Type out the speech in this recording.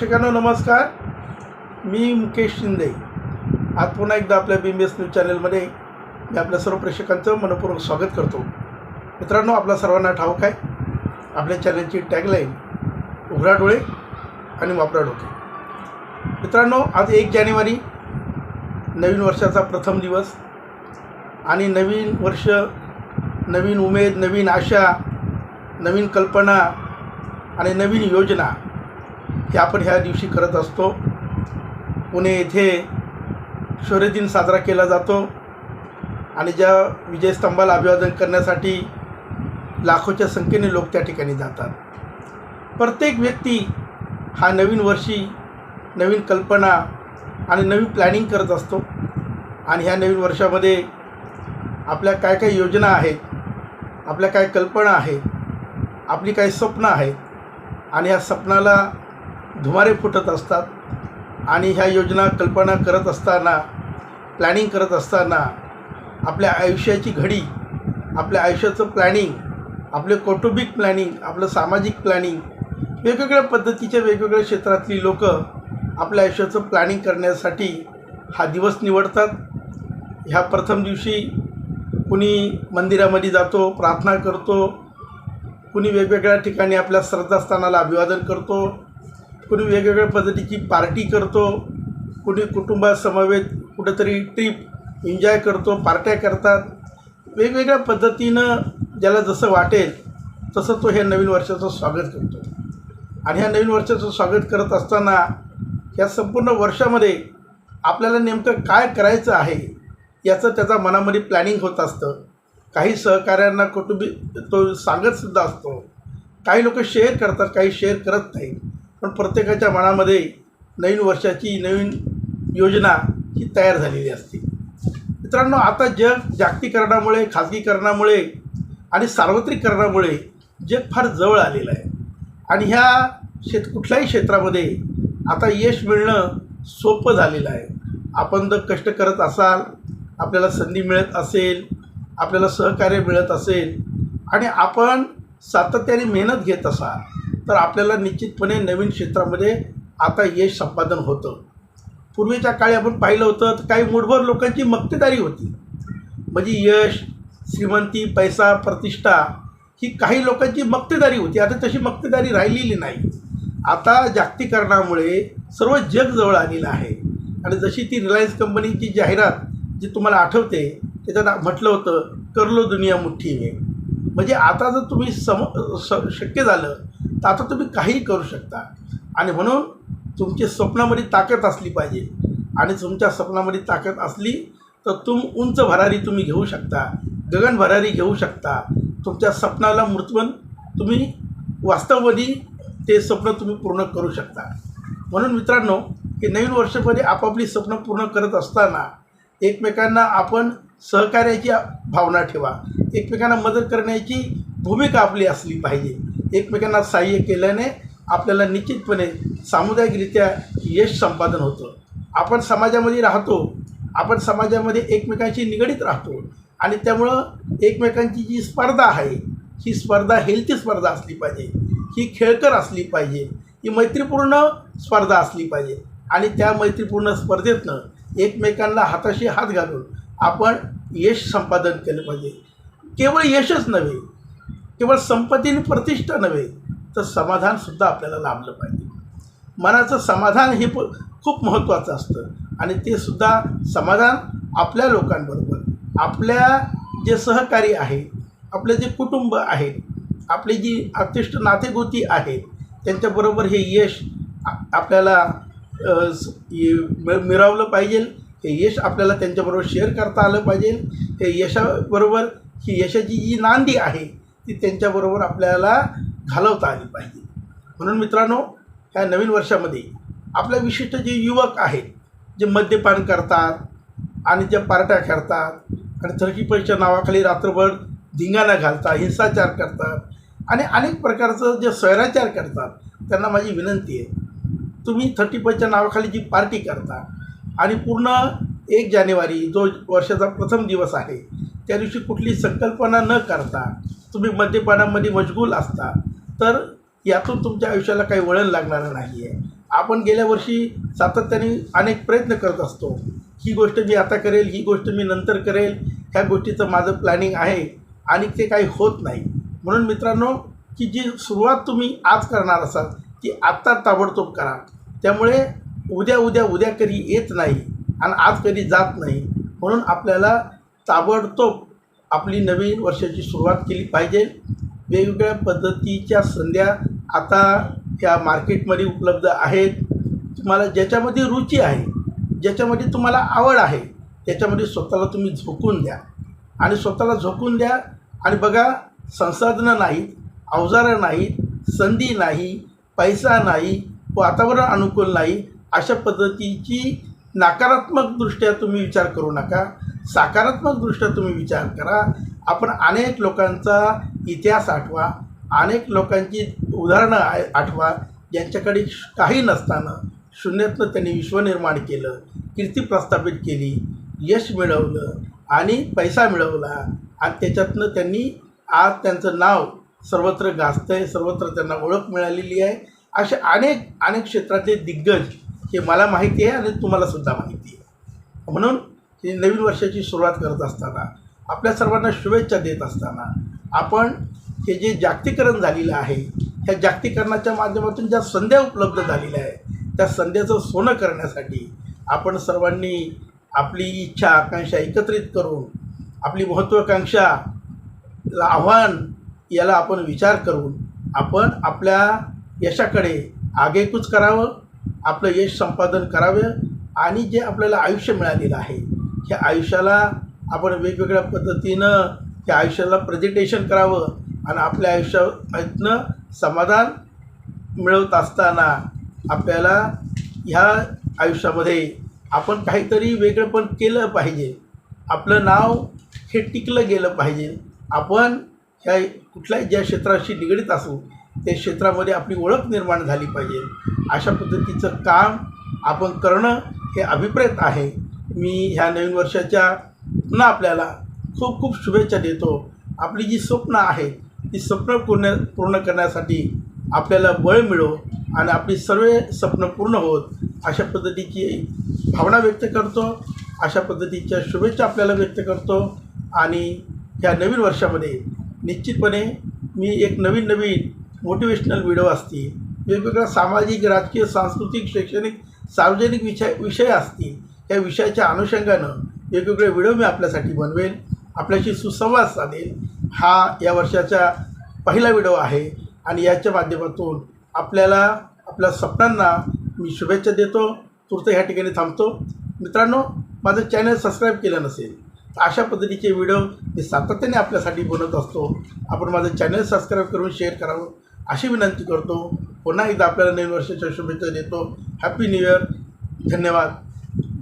प्रेक्षकांनो नमस्कार. मी मुकेश शिंदे. आज पुन्हा एकदा आपल्या बी एस न्यूज चॅनलमध्ये मी आपल्या सर्व प्रेक्षकांचं मनपूर्वक स्वागत करतो. मित्रांनो आपल्या सर्वांना ठाऊक आहे. आपल्या चॅनलची टॅगलाईन उघडा डोळे आणि वापरा डोके. मित्रांनो आज एक जानेवारी नवीन वर्षाचा प्रथम दिवस आणि नवीन वर्ष नवीन उमेद नवीन आशा नवीन कल्पना आणि नवीन योजना हे आपण ह्या दिवशी करत असतो. पुणे येथे शौर्यदिन साजरा केला जातो. आणि ज्या विजयस्तंभाला अभिवादन करण्यासाठी लाखोच्या संख्येने लोक त्या ठिकाणी जातात. प्रत्येक व्यक्ती हा नवीन वर्षी नवीन कल्पना आणि नवीन प्लॅनिंग करत असतो. आणि ह्या नवीन वर्षामध्ये आपल्या काय काय योजना आहेत आपल्या काय कल्पना आहेत आपली काही स्वप्न आहेत. आणि ह्या स्वप्नाला धुमारे फुटत असतात. आणि ह्या योजना कल्पना करत असताना प्लॅनिंग करत असताना आपल्या आयुष्याची घडी आपल्या आयुष्याचं प्लॅनिंग आपले कौटुंबिक प्लॅनिंग आपलं सामाजिक प्लॅनिंग वेगवेगळ्या पद्धतीच्या वेगवेगळ्या क्षेत्रातली लोक आपल्या आयुष्याचं प्लॅनिंग करण्यासाठी हा दिवस निवडतात. ह्या प्रथम दिवशी कुणी मंदिरामध्ये जातो प्रार्थना करतो कुणी वेगवेगळ्या ठिकाणी आपल्या श्रद्धास्थानाला अभिवादन करतो कुणी वेगवेगळ्या पद्धतीची पार्टी करतो कुणी कुटुंबासमवेत कुठंतरी ट्रीप एन्जॉय करतो पार्ट्या करतात. वेगवेगळ्या पद्धतीनं ज्याला जसं वाटेल तसं तो ह्या नवीन वर्षाचं स्वागत करतो. आणि ह्या नवीन वर्षाचं स्वागत करत असताना ह्या संपूर्ण वर्षामध्ये आपल्याला नेमकं काय करायचं आहे याचं त्याचा मनामध्ये प्लॅनिंग होत असतं. काही सहकाऱ्यांना कुटुंबी तो सांगतसुद्धा असतो. काही लोक शेअर करतात काही शेअर करत नाही पण प्रत्येकाच्या मनामध्ये नवीन वर्षाची नवीन योजना ही तयार झालेली असते. मित्रांनो आता जग जागतिकरणामुळे खाजगीकरणामुळे आणि सार्वत्रिकरणामुळे जग फार जवळ आलेलं आहे. आणि ह्या शेत कुठल्याही क्षेत्रामध्ये आता यश मिळणं सोपं झालेलं आहे. आपण जर कष्ट करत असाल आपल्याला संधी मिळत असेल आपल्याला सहकार्य मिळत असेल आणि आपण सातत्याने मेहनत घेत असाल तर आपल्याला निश्चितपणे नवीन क्षेत्रामध्ये आता यश संपादन होतं. पूर्वीच्या काळी आपण पाहिलं होतं तर काही मूठभर लोकांची मक्तेदारी होती. म्हणजे यश श्रीमंती पैसा प्रतिष्ठा ही काही लोकांची मक्तेदारी होती. आता तशी मक्तेदारी राहिलेली नाही. आता जागतिकरणामुळे सर्व जग जवळ आलेलं आहे. आणि जशी ती रिलायन्स कंपनीची जाहिरात जी तुम्हाला आठवते त्याच्यात म्हटलं होतं करलो दुनिया मुठ्ठी म्हणजे आता जर तुम्ही सम स शक्य झालं तर आता तुम्ही काहीही करू शकता. आणि म्हणून तुमच्या स्वप्नामध्ये ताकद असली पाहिजे. आणि तुमच्या स्वप्नामध्ये ताकद असली तर तुम उंच भरारी तुम्ही घेऊ शकता. गगन भरारी घेऊ शकता. तुमच्या स्वप्नाला मृत्यून तुम्ही वास्तवमध्ये ते स्वप्न तुम्ही पूर्ण करू शकता. म्हणून मित्रांनो हे नवीन वर्षामध्ये आपापली स्वप्न पूर्ण करत असताना एकमेकांना आपण सहकार्याची भावना ठेवा. एकमेकांना मदत करण्याची भूमिका आपली असली पाहिजे. एकमेकांना सहाय्य केल्याने आपल्याला निश्चितपणे सामुदायिकरित्या यश संपादन होतं. आपण समाजामध्ये राहतो आपण समाजामध्ये एकमेकांशी निगडीत राहतो आणि त्यामुळं एकमेकांची जी स्पर्धा आहे ही स्पर्धा हेल्थी स्पर्धा असली पाहिजे ही खेळकर असली पाहिजे ही मैत्रीपूर्ण स्पर्धा असली पाहिजे आणि त्या मैत्रीपूर्ण स्पर्धेतनं एकमेकांना हाताशी हात घालून आपण यश संपादन केलं पाहिजे. केवळ यशच नव्हे केवळ संपत्ती आणि प्रतिष्ठा नव्हे तर समाधानसुद्धा आपल्याला लाभलं पाहिजे. मनाचं समाधान हे प खूप महत्त्वाचं असतं. आणि ते सुद्धा समाधान आपल्या लोकांबरोबर. आपल्या जे सहकारी आहे आपले जे कुटुंब आहे आपली जी अतिष्ट नातेगोती आहेत त्यांच्याबरोबर हे यश आपल्याला मिळवलं पाहिजे. हे यश आपल्याला त्यांच्याबरोबर शेअर करता आलं पाहिजे. हे यशाबरोबर ही यशाची जी नांदी आहे ती त्यांच्याबरोबर आपल्याला घालवता आली पाहिजे. म्हणून मित्रांनो ह्या नवीन वर्षामध्ये आपल्या विशिष्ट जे युवक आहेत जे मद्यपान करतात आणि ज्या पार्ट्या खेळतात आणि थर्टी पैच्या नावाखाली रात्रभर धिंगाणा घालतात हिंसाचार करतात आणि अनेक प्रकारचं जे स्वैराचार करतात त्यांना माझी विनंती आहे तुम्ही थर्टी फर्स्टच्या नावाखाली जी पार्टी करता आणि पूर्ण एक जानेवारी जो वर्षाचा प्रथम दिवस आहे त्या दिवशी कुठली संकल्पना न करता तुम्ही मद्यपानामध्ये मशगूल असता तर यातून तुमच्या आयुष्याला काही वळण लागणारं नाही आहे आपण गेल्या वर्षी सातत्याने अनेक प्रयत्न करत असतो. ही गोष्ट मी आता करेल ही गोष्ट मी नंतर करेल ह्या गोष्टीचं माझं प्लॅनिंग आहे आणि ते काही होत नाही. म्हणून मित्रांनो की जी सुरुवात तुम्ही आज करणार असाल ती आत्ता ताबडतोब करा. त्यामुळे उद्या उद्या उद्या कधी येत नाही आणि आज कधी जात नाही म्हणून आपल्याला ताबडतोब आपली नवीन वर्षाची सुरुवात केली पाहिजे. वेगवेगळ्या पद्धतीच्या संध्या आता या मार्केटमध्ये उपलब्ध आहेत. तुम्हाला ज्याच्यामध्ये रुची आहे ज्याच्यामध्ये तुम्हाला आवड आहे त्याच्यामध्ये स्वतःला तुम्ही झोकून द्या. आणि स्वतःला झोकून द्या आणि बघा संसाधनं नाहीत अवजारं नाहीत संधी नाही पैसा नाही वातावरण अनुकूल नाही अशा पद्धतीची नकारात्मकदृष्ट्या तुम्ही विचार करू नका. सकारात्मकदृष्ट्या तुम्ही विचार करा. आपण अनेक लोकांचा इतिहास आठवा अनेक लोकांची उदाहरणं आठवा ज्यांच्याकडे काही नसताना शून्यातनं त्यांनी विश्व निर्माण केलं कीर्ती प्रस्थापित केली यश मिळवलं आणि पैसा मिळवला आणि त्याच्यातनं त्यांनी आज त्यांचं नाव सर्वत्र गाजतं आहे सर्वत्र त्यांना ओळख मिळालेली आहे. असे अनेक अनेक क्षेत्रातले दिग्गज हे मला माहिती आहे आणि तुम्हालासुद्धा माहिती आहे. म्हणून ही नवीन वर्षाची सुरुवात करत असताना आपल्या सर्वांना शुभेच्छा देत असताना आपण हे जे जागतिकरण झालेलं आहे ह्या जागतिकरणाच्या माध्यमातून ज्या संध्या उपलब्ध झालेल्या आहे त्या संध्याचं सोनं करण्यासाठी आपण सर्वांनी आपली इच्छा आकांक्षा एकत्रित करून आपली महत्त्वाकांक्षा आव्हान याला आपण विचार करून आपण आपल्या यशाकडे आगेकूच करावं आपलं यश संपादन करावं आणि जे आपल्याला आयुष्य मिळालेलं आहे ह्या आयुष्याला आपण वेगवेगळ्या पद्धतीनं त्या आयुष्याला प्रेझेंटेशन करावं आणि आपल्या आयुष्यातनं समाधान मिळवत असताना आपल्याला ह्या आयुष्यामध्ये आपण काहीतरी वेगळं पण केलं पाहिजे. आपलं नाव हे टिकलं गेलं पाहिजे. आपण ह्या कुठल्याही ज्या क्षेत्राशी निगडीत असू त्या क्षेत्रामध्ये आपली ओळख निर्माण झाली पाहिजे. अशा पद्धतीचं काम आपण करणं हे अभिप्रेत आहे. मी ह्या नवीन वर्षाच्या पुन्हा आपल्याला खूप खूप शुभेच्छा देतो. आपली जी स्वप्न आहे ती स्वप्न पूर्ण पूर्ण करण्यासाठी आपल्याला बळ मिळो आणि आपली सर्व स्वप्न पूर्ण होत अशा पद्धतीची भावना व्यक्त करतो. अशा पद्धतीच्या शुभेच्छा आपल्याला व्यक्त करतो. आणि ह्या नवीन वर्षामध्ये निश्चितपणे मी एक नवीन नवीन मोटिवेशनल व्हिडिओ असतील वेगवेगळ्या सामाजिक राजकीय सांस्कृतिक शैक्षणिक सार्वजनिक विषय विषय असतील या विषयाच्या अनुषंगानं वेगवेगळे व्हिडिओ मी आपल्यासाठी बनवेल आपल्याशी सुसंवाद साधेल हा या वर्षाचा पहिला व्हिडिओ आहे आणि याच्या माध्यमातून आपल्याला आपल्या स्वप्नांना मी शुभेच्छा देतो. तुर्त ह्या ठिकाणी थांबतो. मित्रांनो माझं चॅनल सबस्क्राईब केलं नसेल तर अशा पद्धतीचे व्हिडिओ मी सातत्याने आपल्यासाठी बनवत असतो. आपण माझं चॅनल सबस्क्राईब करून शेअर करावं अशी विनंती करतो. पुन्हा एकदा आपल्याला नवीन वर्षाच्या शुभेच्छा देतो. Happy new year. धन्यवाद.